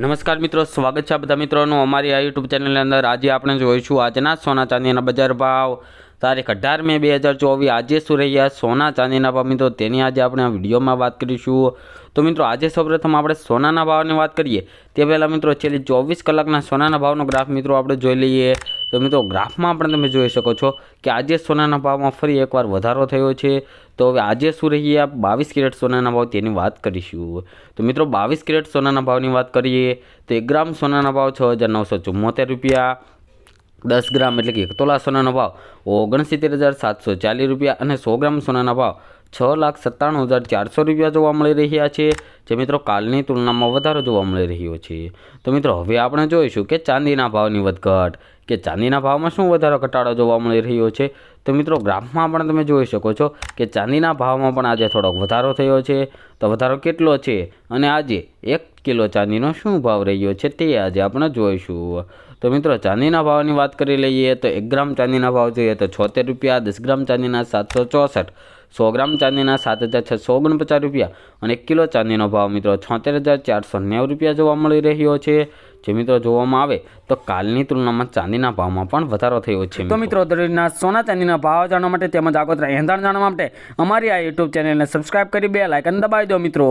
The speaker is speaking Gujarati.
નમસ્કાર મિત્રો, સ્વાગત છે બધા મિત્રોનું અમારી આ યુટ્યુબ ચેનલની અંદર. આજે આપણે જોઈશું આજના સોના ચાંદીના બજાર ભાવ. તારીખ અઢાર મે બે હજાર ચોવીસ. આજે શું રહ્યા સોના ચાંદીના ભાવ મિત્રો? તેની આજે આપણે આ વિડીયોમાં વાત કરીશું. તો મિત્રો, આજે સૌપ્રથમ આપણે સોનાના ભાવની વાત કરીએ. તે પહેલાં મિત્રો, છેલ્લી ચોવીસ કલાકના સોનાના ભાવનો ગ્રાફ મિત્રો આપણે જોઈ લઈએ. તો મિત્રો ગ્રાફમાં પણ તમે જોઈ શકો છો કે આજે સોનાના ભાવમાં ફરી એકવાર વધારો થયો છે. તો હવે આજે શું રહ્યા બાવીસ કેરેટ સોનાના ભાવ તેની વાત કરીશું. તો મિત્રો બાવીસ કેરેટ સોનાના ભાવની વાત કરીએ તો એક ગ્રામ સોનાના ભાવ છ હજાર નવસો ચુમ્મોતેર રૂપિયા, દસ ગ્રામ એટલે કે એક તોલા સોનાનો ભાવ ઓગણસિત્તેર હજાર સાતસો ચાલીસ રૂપિયા અને સો ગ્રામ સોનાના ભાવ છ લાખ સત્તાણું હજાર ચારસો રૂપિયા જોવા મળી રહ્યા છે. જે મિત્રો કાલની તુલનામાં વધારો જોવા મળી રહ્યો છે. તો મિત્રો, હવે આપણે જોઈશું કે ચાંદીના ભાવની વધઘટ કે ચાંદીના ભાવમાં શું વધારો ઘટાડો જોવા મળી રહ્યો છે. તો મિત્રો, ગ્રાફમાં પણ તમે જોઈ શકો છો કે ચાંદીના ભાવમાં પણ આજે થોડોક વધારો થયો છે. તો વધારો કેટલો છે અને આજે એક કિલો ચાંદીનો શું ભાવ રહ્યો છે તે આજે આપણે જોઈશું. તો મિત્રો, ચાંદીના ભાવની વાત કરી લઈએ તો એક ગ્રામ ચાંદીના ભાવ જોઈએ તો છોતેર રૂપિયા, દસ ગ્રામ ચાંદીના સાતસો ચોસઠ. સો ગ્રામ ચાંદીના સાત હજાર છસો ઓગણપચાસ રૂપિયા અને એક કિલો ચાંદીનો ભાવ મિત્રો છોતેર હજાર ચારસો નેવું રૂપિયા જોવા મળી રહ્યો છે. જે મિત્રો જોવામાં આવે તો કાલની તુલનામાં ચાંદીના ભાવમાં પણ વધારો થયો છે તો મિત્રો. દરરોજના સોના ચાંદીના ભાવ જાણવા માટે તેમજ આગોતરા એંધાણ જાણવા માટે અમારી આ યુટ્યુબ ચેનલને સબસ્ક્રાઇબ કરી બે લાઇકન દબાવી દો મિત્રો.